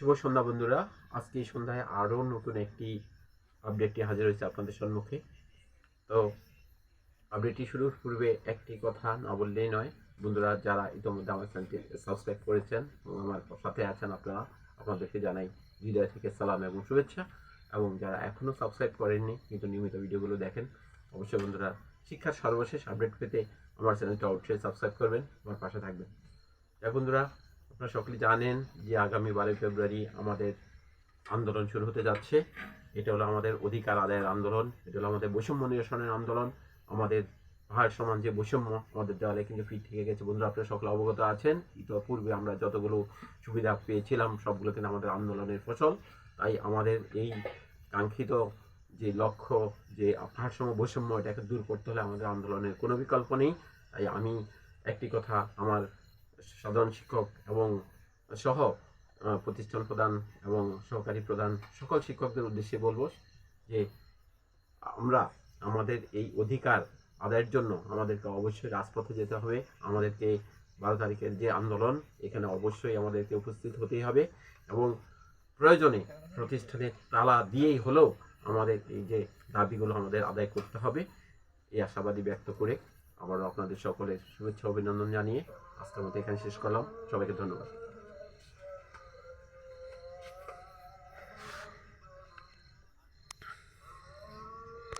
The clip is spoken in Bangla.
শুভ সন্ধ্যা বন্ধুরা। আজকে এই সন্ধ্যায় আরও নতুন একটি আপডেটটি হাজির হয়েছে আপনাদের সম্মুখে। তো আপডেটটি শুরুর পূর্বে একটি কথা না বললেই নয়। বন্ধুরা, যারা ইতিমধ্যে আমার চ্যানেলটি সাবস্ক্রাইব করেছেন এবং আমার সাথে আছেন আপনারা, আপনাদেরকে জানাই হৃদয় থেকে সালাম এবং শুভেচ্ছা। এবং যারা এখনও সাবস্ক্রাইব করেননি, কিন্তু নিয়মিত ভিডিওগুলো দেখেন, অবশ্যই বন্ধুরা, শিক্ষার সর্বশেষ আপডেট পেতে আমার চ্যানেলটি অবশ্যই সাবস্ক্রাইব করবেন আমার পাশে থাকবেন। বন্ধুরা আপনারা সকলে জানেন যে আগামী বারোই ফেব্রুয়ারি আমাদের আন্দোলন শুরু হতে যাচ্ছে। এটা হলো আমাদের অধিকার আদায়ের আন্দোলন, এটা হলো আমাদের বৈষম্য নিরসনের আন্দোলন। আমাদের পাহাড় সমান যে বৈষম্য আমাদের দেওয়ালে কিন্তু ফিট থেকে গেছে। বন্ধুরা, আপনারা সকলে অবগত আছেন, ইতিপূর্বে আমরা যতগুলো সুবিধা পেয়েছিলাম, সবগুলো কিন্তু আমাদের আন্দোলনের ফসল। তাই আমাদের এই কাঙ্ক্ষিত যে লক্ষ্য, যে ভারসাম্য বৈষম্য, এটাকে দূর করতে হলে আমাদের আন্দোলনের কোনো বিকল্প নেই। তাই আমি একটি কথা আমার সাধারণ শিক্ষক এবং সহ প্রতিষ্ঠান প্রধান এবং সহকারী প্রধান সকল শিক্ষকদের উদ্দেশ্যে বলব যে আমরা আমাদের এই অধিকার আদায়ের জন্য আমাদেরকে অবশ্যই রাজপথে যেতে হবে। আমাদেরকে বারো তারিখের যে আন্দোলন, এখানে অবশ্যই আমাদেরকে উপস্থিত হতেই হবে এবং প্রয়োজনে প্রতিষ্ঠানে তালা দিয়েই হলেও আমাদের এই যে দাবিগুলো আমাদের আদায় করতে হবে, এই আশাবাদী ব্যক্ত করে আবারও আপনাদের সকলের শুভেচ্ছা অভিনন্দন জানিয়ে আজকের মতো এখানে শেষ করলাম। সবাইকে ধন্যবাদ।